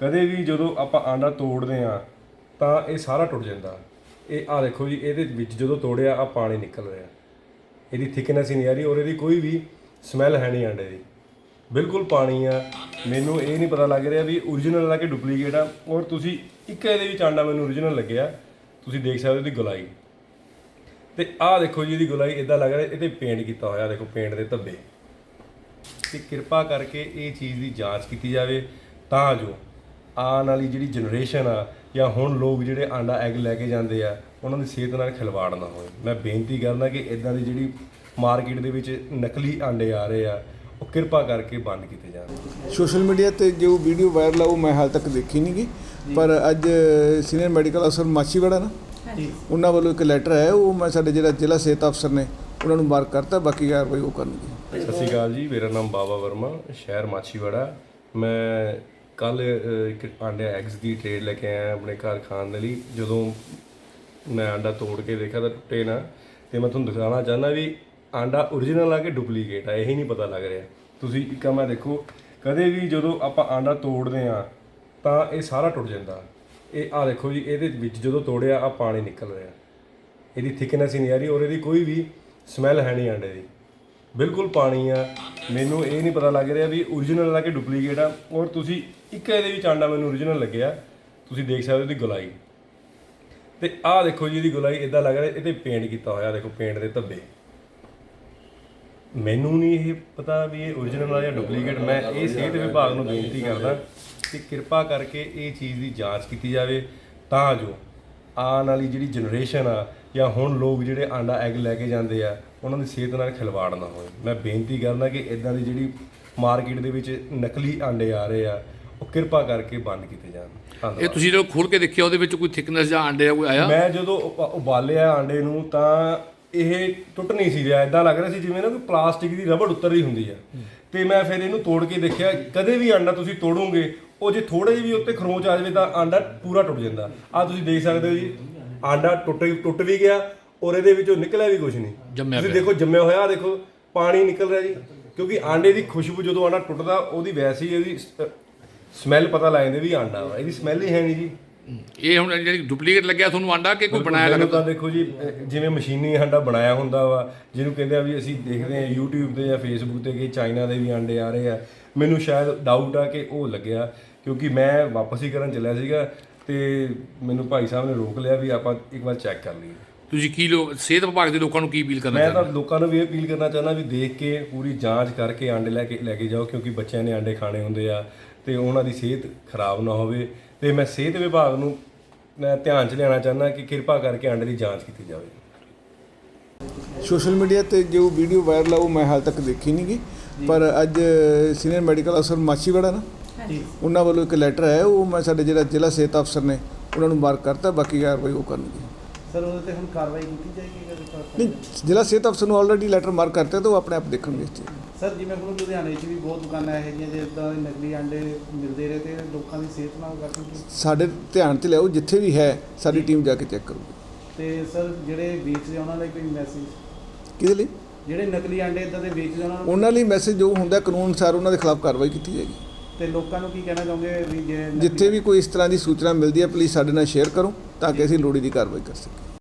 ਕਦੇ ਵੀ ਜਦੋਂ ਆਪਾਂ ਆਂਡਾ ਤੋੜਦੇ ਆ ਤਾਂ ਇਹ ਸਾਰਾ ਟੁੱਟ ਜਾਂਦਾ। ਇਹ ਆ ਦੇਖੋ ਜੀ, ਇਹਦੇ ਵਿੱਚ ਜਦੋਂ ਤੋੜਿਆ ਆ ਪਾਣੀ ਨਿਕਲ ਰਿਹਾ। ਇਹਦੀ ਥਿਕਨੈਸ ਹੀ ਨਹੀਂ ਆ ਰਹੀ ਔਰ ਇਹਦੀ ਕੋਈ ਵੀ ਸਮੈਲ ਹੈ ਨਹੀਂ ਆਂਡੇ ਦੀ। ਬਿਲਕੁਲ ਪਾਣੀ ਆ। ਮੈਨੂੰ ਇਹ ਨਹੀਂ ਪਤਾ ਲੱਗ ਰਿਹਾ ਵੀ origignal ਆ ਕਿ ਡੁਪਲੀਕੇਟ ਆ। ਔਰ ਤੁਸੀਂ ਇੱਕ ਇਹਦੇ ਵਿੱਚ ਆਂਡਾ ਮੈਨੂੰ origignal ਲੱਗਿਆ। ਤੁਸੀਂ ਦੇਖ ਸਕਦੇ ਹੋ ਇਹਦੀ ਗੁਲਾਈ। ਤੇ ਆਹ ਦੇਖੋ ਜੀ, ਇਹਦੀ ਗੁਲਾਈ ਇਦਾਂ ਲੱਗ ਰਿਹਾ, ਇਹਦੇ ਪੇਂਟ ਕੀਤਾ ਹੋਇਆ, ਦੇਖੋ ਪੇਂਟ ਦੇ ਧੱਬੇ। ਤੇ ਕਿਰਪਾ ਕਰਕੇ ਇਹ ਚੀਜ਼ ਦੀ ਜਾਂਚ ਕੀਤੀ ਜਾਵੇ, ਤਾਂ ਜੋ ਆਉਣ ਵਾਲੀ ਜਿਹੜੀ ਜਨਰੇਸ਼ਨ ਆ ਜਾਂ ਹੁਣ ਲੋਕ ਜਿਹੜੇ ਆਂਡਾ ਐਗ ਲੈ ਕੇ ਜਾਂਦੇ ਆ ਉਹਨਾਂ ਦੀ ਸਿਹਤ ਨਾਲ ਖਿਲਵਾੜ ਨਾ ਹੋਵੇ ਮੈਂ ਬੇਨਤੀ ਕਰਦਾ ਕਿ ਇਦਾਂ ਦੀ ਜਿਹੜੀ ਮਾਰਕੀਟ ਦੇ ਵਿੱਚ ਨਕਲੀ ਆਂਡੇ ਆ ਰਹੇ ਆ ਉਹ ਕਿਰਪਾ ਕਰਕੇ ਬੰਦ ਕੀਤੇ ਜਾਣ। ਸੋਸ਼ਲ ਮੀਡੀਆ ਤੇ ਜੋ ਵੀਡੀਓ ਵਾਇਰਲ ਆ ਉਹ ਮੈਂ ਹਾਲ ਤੱਕ ਦੇਖੀ ਨਹੀਂ ਗੀ। ਪਰ ਅੱਜ ਸੀਨੀਅਰ ਮੈਡੀਕਲ ਅਫਸਰ ਮਾਛੀਵਾੜਾ ਨਾ ਉਹਨਾਂ ਵੱਲੋਂ ਇੱਕ ਲੈਟਰ ਆਇਆ ਉਹ ਮੈਂ ਸਾਡੇ ਜਿਹੜਾ ਜ਼ਿਲ੍ਹਾ ਸਿਹਤ ਅਫਸਰ ਨੇ ਉਹਨਾਂ ਨੂੰ ਮਾਰਕ ਕਰਤਾ ਬਾਕੀ ਕਾਰਵਾਈ ਉਹ ਕਰਨਗੇ। ਸਤਿ ਸ਼੍ਰੀ ਅਕਾਲ ਜੀ ਮੇਰਾ ਨਾਮ ਬਾਬਾ ਵਰਮਾ ਸ਼ਹਿਰ ਮਾਛੀਵਾੜਾ। ਮੈਂ ਕੱਲ ਇੱਕ ਆਂਡੇ ਐਗਸ ਦੀ ਟ੍ਰੇਡ ਲੈ ਕੇ ਆਇਆ ਆਪਣੇ ਘਰ ਖਾਣ ਦੇ ਲਈ। ਜਦੋਂ ਮੈਂ ਆਂਡਾ ਤੋੜ ਕੇ ਦੇਖਿਆ ਤਾਂ ਟੁੱਟੇ ਨਾ, ਤੇ ਮੈਂ ਤੁਹਾਨੂੰ ਦਿਖਾਉਣਾ ਚਾਹੁੰਦਾ ਵੀ ਆਂਡਾ origignal ਆ ਕਿ ਡੁਪਲੀਕੇਟ ਆ, ਇਹ ਨਹੀਂ ਪਤਾ ਲੱਗ ਰਿਹਾ। ਤੁਸੀਂ ਇੱਕ ਮੈਂ ਦੇਖੋ, ਕਦੇ ਵੀ ਜਦੋਂ ਆਪਾਂ ਆਂਡਾ ਤੋੜਦੇ ਆ ਤਾਂ ਇਹ ਸਾਰਾ ਟੁੱਟ ਜਾਂਦਾ। ਇਹ ਆ ਦੇਖੋ ਜੀ, ਇਹਦੇ ਵਿੱਚ ਜਦੋਂ ਤੋੜਿਆ ਆ ਪਾਣੀ ਨਿਕਲ ਰਿਹਾ। ਇਹਦੀ ਥਿਕਨੈਸ ਹੀ ਨਹੀਂ ਆ ਰਹੀ ਔਰ ਇਹਦੀ ਕੋਈ ਵੀ ਸਮੈਲ ਹੈ ਨਹੀਂ ਆਂਡੇ ਦੀ। ਬਿਲਕੁਲ ਪਾਣੀ ਆ। ਮੈਨੂੰ ਇਹ ਨਹੀਂ ਪਤਾ ਲੱਗ ਰਿਹਾ ਵੀ origignal ਆ ਕਿ ਡੁਪਲੀਕੇਟ ਆ। ਔਰ ਤੁਸੀਂ ਇੱਕ ਇਹਦੇ ਵਿੱਚ ਆਂਡਾ ਮੈਨੂੰ origignal ਲੱਗਿਆ। ਤੁਸੀਂ ਦੇਖ ਸਕਦੇ ਹੋ ਇਹਦੀ ਗੁਲਾਈ। ਤੇ ਆਹ ਦੇਖੋ ਜੀ ਇਹਦੀ ਗੁਲਾਈ ਇਦਾਂ ਲੱਗ ਰਿਹਾ, ਇਹਦੇ ਪੇਂਟ ਕੀਤਾ ਹੋਇਆ, ਦੇਖੋ ਪੇਂਟ ਦੇ ਧੱਬੇ। ਮੈਨੂੰ ਨਹੀਂ ਇਹ ਪਤਾ ਵੀ ਇਹ origignal ਆ ਜਾਂ ਡੁਪਲੀਕੇਟ ਮੈਂ ਇਹ ਸਿਹਤ ਵਿਭਾਗ ਨੂੰ ਬੇਨਤੀ ਕਰਦਾ ਕਿ ਕਿਰਪਾ ਕਰਕੇ ਇਹ ਚੀਜ਼ ਦੀ ਜਾਂਚ ਕੀਤੀ ਜਾਵੇ। ਤਾਂ ਜੋ ਆਉਣ ਵਾਲੀ ਜਿਹੜੀ ਜਨਰੇਸ਼ਨ ਆ ਜਾਂ ਹੁਣ ਲੋਕ ਜਿਹੜੇ ਆਂਡਾ ਐਗ ਲੈ ਕੇ ਜਾਂਦੇ ਆ ਉਹਨਾਂ ਦੀ ਸਿਹਤ ਨਾਲ ਖਿਲਵਾੜ ਨਾ ਹੋਵੇ ਮੈਂ ਬੇਨਤੀ ਕਰਦਾ ਕਿ ਇਦਾਂ ਦੀ ਜਿਹੜੀ ਮਾਰਕੀਟ ਦੇ ਵਿੱਚ ਨਕਲੀ ਆਂਡੇ ਆ ਰਹੇ ਆ ਉਹ ਕਿਰਪਾ ਕਰਕੇ ਬੰਦ ਕੀਤੇ ਜਾਣ। ਇਹ ਤੁਸੀਂ ਜਦੋਂ ਖੋਲ ਕੇ ਦੇਖਿਆ ਉਹਦੇ ਵਿੱਚ ਕੋਈ ਥਿਕਨੈਸ ਜਾਂ ਆਂਡੇ ਦਾ ਕੋਈ ਆਇਆ? ਮੈਂ ਜਦੋਂ ਉਪ- ਉਬਾਲਿਆ ਆਂਡੇ ਨੂੰ ਤਾਂ ਇਹ ਟੁੱਟ ਨਹੀਂ ਸੀ ਰਿਹਾ। ਇਦਾਂ ਲੱਗ ਰਿਹਾ ਸੀ ਜਿਵੇਂ ਨਾ ਕੋਈ ਪਲਾਸਟਿਕ ਦੀ ਰਬੜ ਉੱਤਰ ਰਹੀ ਹੁੰਦੀ ਆ। ਤੇ ਮੈਂ ਫਿਰ ਇਹਨੂੰ ਤੋੜ ਕੇ ਦੇਖਿਆ ਕਦੇ ਵੀ ਆਂਡਾ ਤੁਸੀਂ ਤੋੜੋਗੇ ਉਹ ਜੇ ਥੋੜੇ ਜਿਹੇ ਵੀ ਉੱਤੇ ਖਰੋਚ ਆ ਜਾਵੇ ਤਾਂ ਆਂਡਾ ਪੂਰਾ ਟੁੱਟ ਜਾਂਦਾ। ਆ ਤੁਸੀਂ ਦੇਖ ਸਕਦੇ ਹੋ ਜੀ ਆਂਡਾ ਟੁੱਟ ਟੁੱਟ ਵੀ ਗਿਆ ਔਰ ਇਹਦੇ ਵਿੱਚੋਂ ਨਿਕਲਿਆ ਵੀ ਕੁਝ ਨਹੀਂ। ਜੰਮਿਆ ਤੁਸੀਂ। ਦੇਖੋ ਜੰਮਿਆ ਹੋਇਆ ਦੇਖੋ ਪਾਣੀ ਨਿਕਲ ਰਿਹਾ ਜੀ। ਕਿਉਂਕਿ ਆਂਡੇ ਦੀ ਖੁਸ਼ਬੂ ਜਦੋਂ ਆਂਡਾ ਟੁੱਟਦਾ ਉਹਦੀ ਵੈਸੀ ਇਹਦੀ ਸਮੈਲ ਪਤਾ ਲੱਗ ਜਾਂਦੀ ਵੀ ਆਂਡਾ ਵਾ। ਇਹਦੀ ਸਮੈਲ ਹੀ ਹੈ ਨਹੀਂ ਜੀ। ਇਹ ਹੁਣ ਜਿਹੜੀ ਡੁਪਲੀਕੇਟ ਲੱਗਿਆ ਤੁਹਾਨੂੰ ਆਂਡਾ ਕਿ ਕੋਈ ਬਣਾਇਆ ਲੱਗਦਾ? ਤਾਂ ਦੇਖੋ ਜੀ ਜਿਵੇਂ ਮਸ਼ੀਨੀ ਆਂਡਾ ਬਣਾਇਆ ਹੁੰਦਾ ਵਾ ਜਿਹਨੂੰ ਕਹਿੰਦੇ ਆ ਵੀ ਅਸੀਂ ਦੇਖਦੇ ਆ YouTube ਤੇ ਜਾਂ Facebook ਤੇ ਕਿ ਚਾਈਨਾ ਦੇ ਵੀ ਆਂਡੇ ਆ ਰਹੇ ਆ। ਮੈਨੂੰ ਸ਼ਾਇਦ ਡਾਊਟ ਆ ਕਿ ਉਹ ਲੱਗਿਆ ਕਿਉਂਕਿ ਮੈਂ ਵਾਪਸ ਹੀ ਕਰਨ ਚੱਲਿਆ ਸੀਗਾ ਤੇ ਮੈਨੂੰ ਭਾਈ ਸਾਹਿਬ ਨੇ ਰੋਕ ਲਿਆ ਵੀ ਆਪਾਂ ਇੱਕ ਵਾਰ ਚੈੱਕ ਕਰ ਲਈਏ। ਤੁਸੀਂ ਕੀ ਲੋਕ ਸਿਹਤ ਵਿਭਾਗ ਦੇ ਲੋਕਾਂ ਨੂੰ ਕੀ ਅਪੀਲ ਕਰਨਾ ਮੈਂ ਚਾਹੁੰਦੇ ਤਾਂ ਲੋਕਾਂ ਨੂੰ ਵੀ ਇਹ ਅਪੀਲ ਕਰਨਾ ਚਾਹੁੰਦਾ ਵੀ ਦੇਖ ਕੇ ਪੂਰੀ ਜਾਂਚ ਕਰਕੇ ਆਂਡੇ ਲੈ ਕੇ ਲੈ ਕੇ ਜਾਓ ਕਿਉਂਕਿ ਬੱਚਿਆਂ ਨੇ ਆਂਡੇ ਖਾਣੇ ਹੁੰਦੇ ਆ ਤੇ ਉਹਨਾਂ ਦੀ ਸਿਹਤ ਖਰਾਬ ਨਾ ਹੋਵੇ। ਤੇ ਮੈਂ ਸਿਹਤ ਵਿਭਾਗ ਨੂੰ ਮੈਂ ਧਿਆਨ 'ਚ ਲਿਆਉਣਾ ਚਾਹੁੰਦਾ ਕਿ ਕਿਰਪਾ ਕਰਕੇ ਆਂਡੇ ਦੀ ਜਾਂਚ ਕੀਤੀ ਜਾਵੇ। ਸੋਸ਼ਲ ਮੀਡੀਆ ਤੇ ਜੋ ਵੀਡੀਓ ਵਾਇਰਲ ਆ ਉਹ ਮੈਂ ਹਾਲ ਤੱਕ ਦੇਖੀ ਨਹੀਂ ਗੀ। ਪਰ ਅੱਜ ਸੀਨੀਅਰ ਮੈਡੀਕਲ ਅਫਸਰ ਮਾਛੀਵਾੜਾ ਨਾ ਉਹਨਾਂ ਵੱਲੋਂ ਇੱਕ ਲੈਟਰ ਆਇਆ ਉਹ ਮੈਂ ਸਾਡੇ ਜਿਹੜਾ ਜ਼ਿਲ੍ਹਾ ਸਿਹਤ ਅਫਸਰ ਨੇ ਉਹਨਾਂ ਨੂੰ ਮਾਰਕ ਕਰਤਾ ਬਾਕੀ ਕਾਰਵਾਈ ਉਹ ਕਰਨਗੇ। ਸਰ ਉਹਦੇ ਤੇ ਹੁਣ ਕਾਰਵਾਈ ਕੀਤੀ ਜਾਏਗੀ ਸਰ ਨਹੀਂ ਜ਼ਿਲ੍ਹਾ ਸਿਹਤ ਅਫਸਰ ਨੂੰ ਆਲਰੇਡੀ ਲੈਟਰ ਮਾਰਕ ਕਰਤਾ ਤਾਂ ਉਹ ਆਪਣੇ ਆਪ ਦੇਖਣਗੇ ਇਸ ਚੀਜ਼ ਨੂੰ। ਸਰ ਜਿਵੇਂ ਹੁਣ ਲੁਧਿਆਣੇ 'ਚ ਵੀ ਬਹੁਤ ਦੁਕਾਨਾਂ ਇਹੋ ਜਿਹੀਆਂ ਜਿੱਦਾਂ ਨਕਲੀ ਆਂਡੇ ਮਿਲਦੇ ਰਹੇ ਤੇ ਲੋਕਾਂ ਦੀ ਸਿਹਤ ਨਾਲ ਕਾਫੀ ਸਾਡੇ ਧਿਆਨ 'ਚ ਲਿਆਓ ਜਿੱਥੇ ਵੀ ਹੈ ਸਾਡੀ ਟੀਮ ਜਾ ਕੇ ਚੈੱਕ ਕਰੂਗੀ। ਤੇ ਸਰ ਜਿਹੜੇ ਵੇਚਦੇ ਉਹਨਾਂ ਲਈ ਕੋਈ ਮੈਸੇਜ ਕਿਹਦੇ ਲਈ? ਜਿਹੜੇ ਨਕਲੀ ਆਂਡੇ ਇਦਾਂ ਦੇ ਵੇਚਦੇ ਉਹਨਾਂ ਨੂੰ ਉਹਨਾਂ ਲਈ ਮੈਸੇਜ ਜੋ ਹੁੰਦਾ ਕਾਨੂੰਨ ਅਨੁਸਾਰ ਉਹਨਾਂ ਦੇ ਖਿਲਾਫ ਕਾਰਵਾਈ ਕੀਤੀ ਜਾਏਗੀ। ਤੇ ਲੋਕਾਂ ਨੂੰ ਕੀ ਕਹਿਣਾ ਚਾਹੁੰਦੇ ਵੀ ਜੇ ਜਿੱਥੇ ਵੀ ਕੋਈ ਇਸ ਤਰ੍ਹਾਂ ਦੀ ਸੂਚਨਾ ਮਿਲਦੀ ਹੈ ਪਲੀਜ਼ ਸਾਡੇ ਨਾਲ ਸ਼ੇਅਰ ਕਰੋ ਤਾਂ ਕਿ ਅਸੀਂ ਲੋੜੀਂਦੀ ਕਾਰਵਾਈ ਕਰ ਸਕੀਏ।